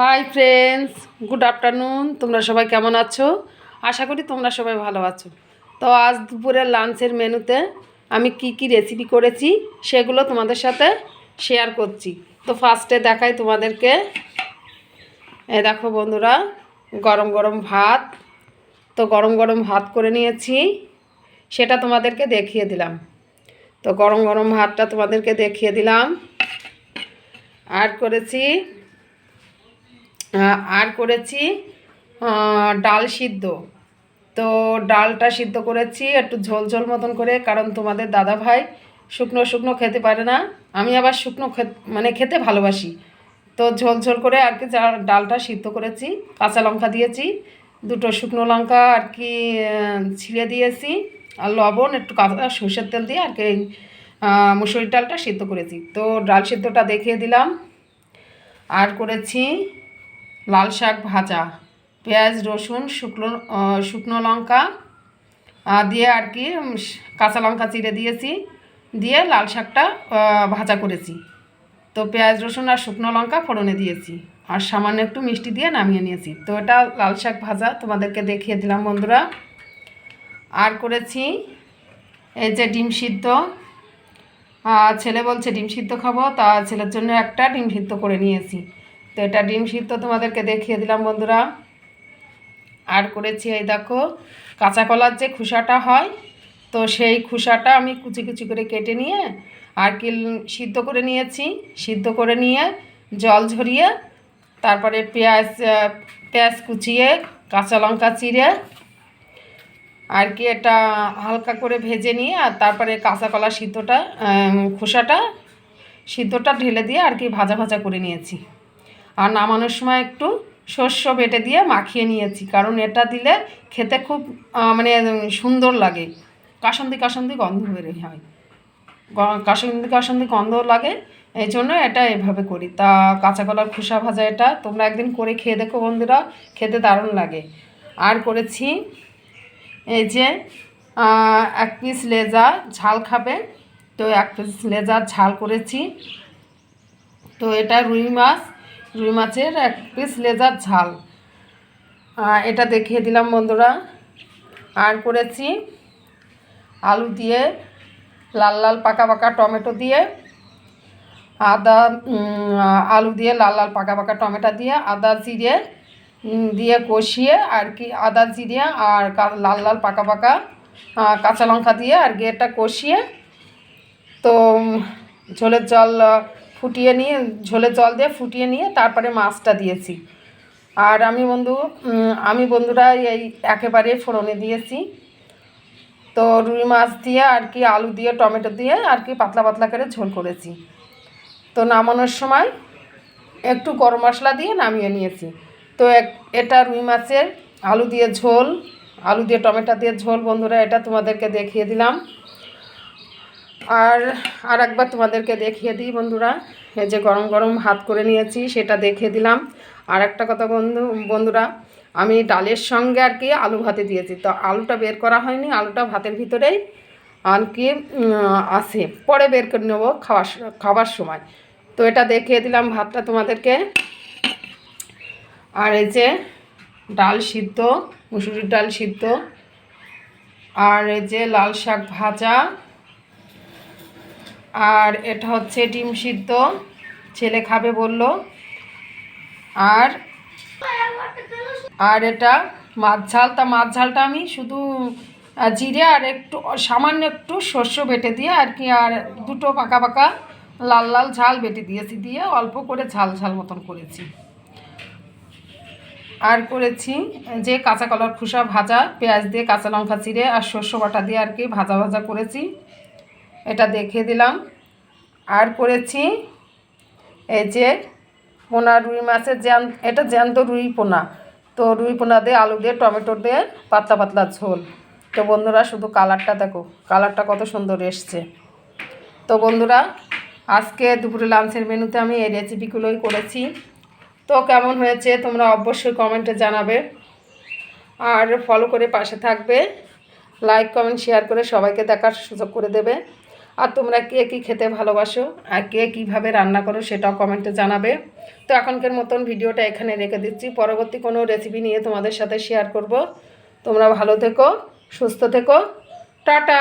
Hi friends good afternoon তোমরা সবাই কেমন আছো? আশা করি তোমরা সবাই ভালো আছো। তো আজ দুপুরের লাঞ্চের মেনুতে আমি কি কি রেসিপি করেছি সেগুলো তোমাদের সাথে শেয়ার করছি। তো ফার্স্টে দেখাই তোমাদেরকে। এ দেখো বন্ধুরা, গরম গরম ভাত। তো গরম গরম ভাত করে নিয়েছি। সেটা তোমাদেরকে দেখিয়ে দিলাম। তো গরম গরম ভাতটা তোমাদেরকে দেখিয়ে দিলাম। আর করেছি আর করেছি ডাল সিদ্ধ। তো ডালটা সিদ্ধ করেছি, একটু ঝোল ঝোল মতন করে, কারণ তোমাদের দাদা ভাই শুকনো শুকনো খেতে পারে না। আমি আবার শুকনো মানে খেতে ভালোবাসি। তো ঝোল ঝোল করে আর কি ডালটা সিদ্ধ করেছি, কাঁচা লঙ্কা দিয়েছি, দুটো শুকনো লঙ্কা আর কি ছিঁড়ে দিয়েছি, আর লবণ, একটু কাঁচা সর্ষের তেল দিয়ে আর কি মুসুরির ডালটা সিদ্ধ করেছি। তো ডাল সিদ্ধটা দেখিয়ে দিলাম। আর করেছি লাল শাক ভাজা, পেঁয়াজ, রসুন, শুকনো শুকনো লঙ্কা দিয়ে আর কি কাঁচা লঙ্কা চিড়ে দিয়েছি, দিয়ে লাল শাকটা ভাজা করেছি। তো পেঁয়াজ, রসুন আর শুকনো লঙ্কা ফোড়নে দিয়েছি আর সামান্য একটু মিষ্টি দিয়ে নামিয়ে নিয়েছি। তো এটা লাল শাক ভাজা তোমাদেরকে দেখিয়ে দিলাম বন্ধুরা। আর করেছি এই যে ডিম সিদ্ধ। ছেলে বলছে, ডিম সিদ্ধ খাব? তা ছেলের জন্য একটা ডিম সিদ্ধ করে নিয়েছি। তো এটা ডিম সিদ্ধ তোমাদেরকে দেখিয়ে দিলাম, বন্ধুরা। আর করেছি এই দেখো, কাঁচা কলার যে খোসাটা হয়, তো সেই খোসাটা আমি কুচি কুচি করে কেটে নিয়ে আর কি সিদ্ধ করে নিয়েছি। সিদ্ধ করে নিয়ে জল ঝরিয়ে, তারপরে পেঁয়াজ পেঁয়াজ কুচিয়ে, কাঁচা লঙ্কা চিড়ে, আর কি এটা হালকা করে ভেজে নিয়ে আর তারপরে কাঁচা কলা সিদ্ধটা খোসাটা, সিদ্ধটা ঢেলে দিয়ে আর কি ভাজা ভাজা করে নিয়েছি। আর নামানোর সময় একটু শস্য বেটে দিয়ে মাখিয়ে নিয়েছি, কারণ এটা দিলে খেতে খুব মানে সুন্দর লাগে। কাসন্দি কাসন্দি গন্ধ বের হয়। কাসন্দি কাসন্দি গন্ধ লাগে, এই জন্য এটা এভাবে করি। তা কাঁচা কলার খোসা ভাজা এটা তোমরা একদিন করে খেয়ে দেখো বন্ধুরা, খেতে দারুণ লাগে। আর করেছি এই যে এক পিস লেজা ঝাল খাবে, তো এক পিস লেজার ঝাল করেছি। তো এটা রুই মাছ রুই মাছের এক পিস লেজার ঝাল। এটা দেখিয়ে দিলাম বন্ধুরা। আর করেছি আলু দিয়ে লাল লাল পাকা পাকা টমেটো দিয়ে, আদা আলু দিয়ে লাল লাল পাকা পাকা টমেটো দিয়ে, আদা জিরে দিয়ে কষিয়ে আর কি আদা জিরে আর লাল লাল পাকা পাকা কাঁচা লঙ্কা দিয়ে আর এটা কষিয়ে, তো ঝোলের জল ফুটিয়ে নিয়ে, ঝোলে জল দিয়ে ফুটিয়ে নিয়ে তারপরে মাছটা দিয়েছি। আর আমি বন্ধু আমি বন্ধুরা এই একেবারে ফোড়নে দিয়েছি। তো রুই মাছ দিয়ে আর কি আলু দিয়ে, টমেটো দিয়ে আর কি পাতলা পাতলা করে ঝোল করেছি। তো নামানোর সময় একটু গরম মশলা দিয়ে নামিয়ে নিয়েছি। তো এটা রুই মাছের আলু দিয়ে ঝোল, আলু দিয়ে টমেটো দিয়ে ঝোল। বন্ধুরা, এটা তোমাদেরকে দেখিয়ে দিলাম। আর আর একবার তোমাদেরকে দেখিয়ে দিই বন্ধুরা। এই যে গরম গরম ভাত করে নিয়েছি, সেটা দেখিয়ে দিলাম। আর একটা কথা বন্ধু, বন্ধুরা, আমি ডালের সঙ্গে আর কি আলু ভাতে দিয়েছি। তো আলুটা বের করা হয়নি, আলুটা ভাতের ভিতরেই আর কি আছে। পরে বের করে নেব খাওয়ার খাবার সময়। তো এটা দেখিয়ে দিলাম ভাতটা তোমাদেরকে। আর এই যে ডাল সিদ্ধ, মুসুরির ডাল সিদ্ধ। আর এই যে লাল শাক ভাজা। আর এটা হচ্ছে ডিম সিদ্ধ। ছেলে খাবে বলল। আর আর এটা মাছ ঝাল। তা মাছ ঝালটা আমি শুধু জিরে আর একটু, সামান্য একটু শস্য বেটে দিয়ে আর কি, আর দুটো পাকা পাকা লাল লাল ঝাল বেটে দিয়েছি, দিয়ে অল্প করে ঝাল ঝাল মতন করেছি। আর করেছি যে কাঁচা কলার খোসা ভাজা, পেঁয়াজ দিয়ে কাঁচা লঙ্কা চিড়ে আর শস্য বাটা দিয়ে আর কি ভাজা ভাজা করেছি। এটা দেখিয়ে দিলাম। আর করেছি এই যে পোনা রুই মাছের জ্যান, এটা জ্যান্ত রুই পোনা। তো রুই পোনা দিয়ে আলু দিয়ে, টমেটো দিয়ে পাতলা পাতলা ঝোল। তো বন্ধুরা, শুধু কালারটা দেখো, কালারটা কত সুন্দর এসছে। তো বন্ধুরা, আজকে দুপুরে লাঞ্চের মেনুতে আমি এই রেসিপিগুলোই করেছি। তো কেমন হয়েছে তোমরা অবশ্যই কমেন্টে জানাবে। আর ফলো করে পাশে থাকবে। লাইক কমেন্ট শেয়ার করে সবাইকে দেখার সুযোগ করে দেবে। আর তোমরা কে কী খেতে ভালোবাসো আর কে কীভাবে রান্না করো সেটাও কমেন্টে জানাবে। তো এখনকার মতন ভিডিওটা এখানে রেখে দিচ্ছি। পরবর্তী কোনো রেসিপি নিয়ে তোমাদের সাথে শেয়ার করব। তোমরা ভালো থেকো, সুস্থ থেকো। টাটা!